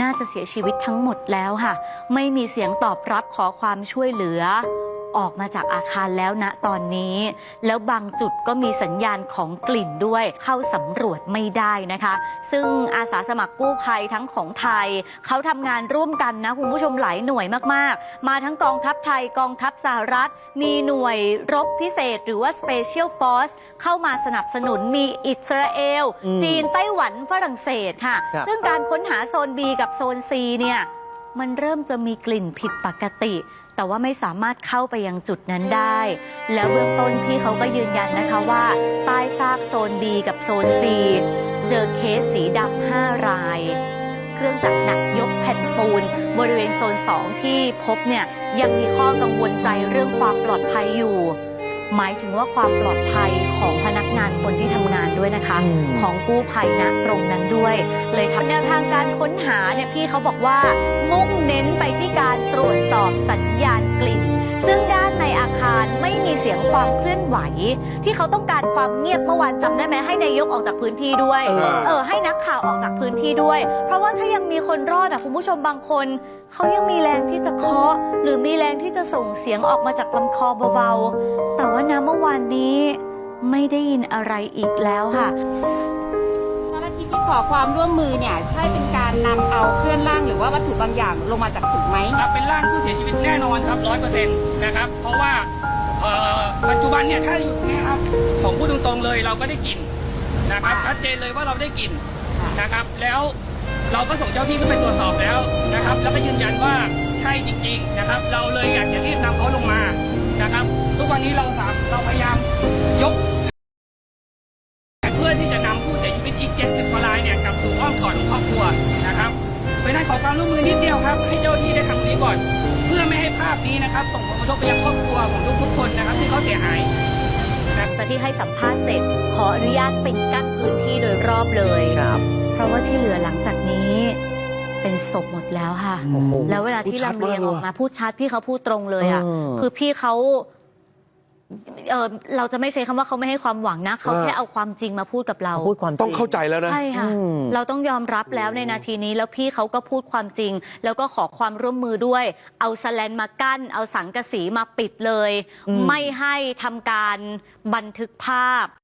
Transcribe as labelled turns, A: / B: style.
A: น่าจะเสียชีวิตทั้งหมดแล้วค่ะ ไม่มีเสียงตอบรับขอความช่วยเหลือ ออกมาจากอาคารแล้วนะตอนนี้ แล้วบางจุดก็มีสัญญาณของกลิ่นด้วยเข้าสำรวจไม่ได้นะคะ ซึ่งอาสาสมัครกู้ภัยทั้งของไทย เขาทำงานร่วมกันนะคุณผู้ชมหลายหน่วยมากๆ มาทั้งกองทัพไทยกองทัพสหรัฐ มีหน่วยรบพิเศษ หรือว่า Special Force เข้ามาสนับสนุนมีอิสราเอล
B: อืม
A: จีนไต้หวันฝรั่งเศสค่ะ
B: ครับ
A: ซึ่งการค้นหาโซน B กับโซน C เนี่ย มันเริ่มจะมีกลิ่นผิดปกติ แต่ว่าไม่สามารถเข้าไปยังจุดนั้นได้ แล้วเบื้องต้นพี่เขาก็ยืนยันนะคะว่า ใต้ซากโซน B กับโซน C เจอเคสสีดำ5ราย เครื่องจักรหนักยกแผ่นปูน บริเวณโซน 2 ที่พบเนี่ยยังมีข้อกังวลใจเรื่องความปลอดภัยอยู่หมายถึงว่าความปลอดภัยของพนักงานคนที่ทำงานด้วยนะคะ
B: อืม
A: ของกู้ภัยนะตรงนั้นด้วย เลยทำแนวทางการค้นหา เนี่ยพี่เขาบอกว่ามุ่งเน้นไปที่การตรวจสอบสัญญาณกลิ่น ซึ่งด้านในอาคารไม่มีเสียงความเคลื่อนไหว ที่เขาต้องการความเงียบเมื่อวานจำได้ไหมให้นายกออกจากพื้นที่ด้วย
B: เออ
A: เออให้นักข่าวออกจากพื้นที่ด้วย เพราะว่าถ้ายังมีคนรอดอะคุณผู้ชมบางคน เขายังมีแรงที่จะเคาะหรือมีแรงที่จะส่งเสียงออกมาจากลำคอเบาๆแต่ว่านะเมื่อวานนี้ไม่ได้ยินอะไรอีกแล้วค่ะ
C: เจ้าหน้า ที่ขอความร่วมมือเนี่ยใช่เป็นการนำเอาเคลื่อนร่างหรือว่าวัตถุบางอย่างลงมาจากตึกไหม
D: ครับเป็นร่างผู้เสียชีวิตแน่นอนครับร้อยเปอร์เซ็นต์นะครับ เพราะว่าเอ่อปัจจุบันเนี่ยถ้าอยู่นี้ครับผมพูดตรงๆเลยเราก็ได้กลิ่นนะครับ ชัดเจนเลยว่าเราได้กลิ่นนะครับ แล้วเราก็ส่งเจ้าที่ขึ้นไปตรวจสอบแล้วนะครับ แล้วก็ยืนยันว่าใช่จริง ๆนะครับ เราเลยอยากจะรีบนำเขาลงมานะครับ ทุกวันนี้เราสามเราพยายามยก เพื่อที่จะ อีก 70กว่ารายเนี่ยกลับสู่อ้อมกอดของครอบครัวนะครับเพราะฉะนั้นขอความร่วมมือนิดเดียวครับ ให้เจ้าหน้าที่ได้ทำตรงนี้ก่อน เพื่อไม่ให้ภาพนี้นะครับ ส่งผลกระทบไปยังครอบครัวของทุกๆคนนะครับ ที่เขาเสียหาย
A: หลังจากที่ให้สัมภาษณ์เสร็จ ขออนุญาตปิดกั้นพื้นที่โดยรอบเลย
B: ครับ
A: เพราะว่าที่เหลือหลังจากนี้ เป็นศพหมดแล้วค่ะ
B: โอ้โห
A: แล้วเวลาที่
E: พูดชัด
A: ลำเลียงออกมาพูดชัดพี่เขาพูดตรงเลยอะ
B: เออ
A: คือพี่เขา เออเราจะไม่ใช้คำว่าเขาไม่ให้ความหวังนะเขา
E: เออ
A: แค่เอาความจริงมาพูดกับเรา
B: พูดความจริ
E: ต้องเข้าใจแล้วนะ
A: ใช่ค่ะ
B: อืม
A: เราต้องยอมรับแล้วในนาทีนี้แล้วพี่เขาก็พูดความจริง แล้วก็ขอความร่วมมือด้วย เอาสแลนมากั้น เอาสังกะสีมาปิดเลย
B: อืม
A: ไม่ให้ทำการบันทึกภาพ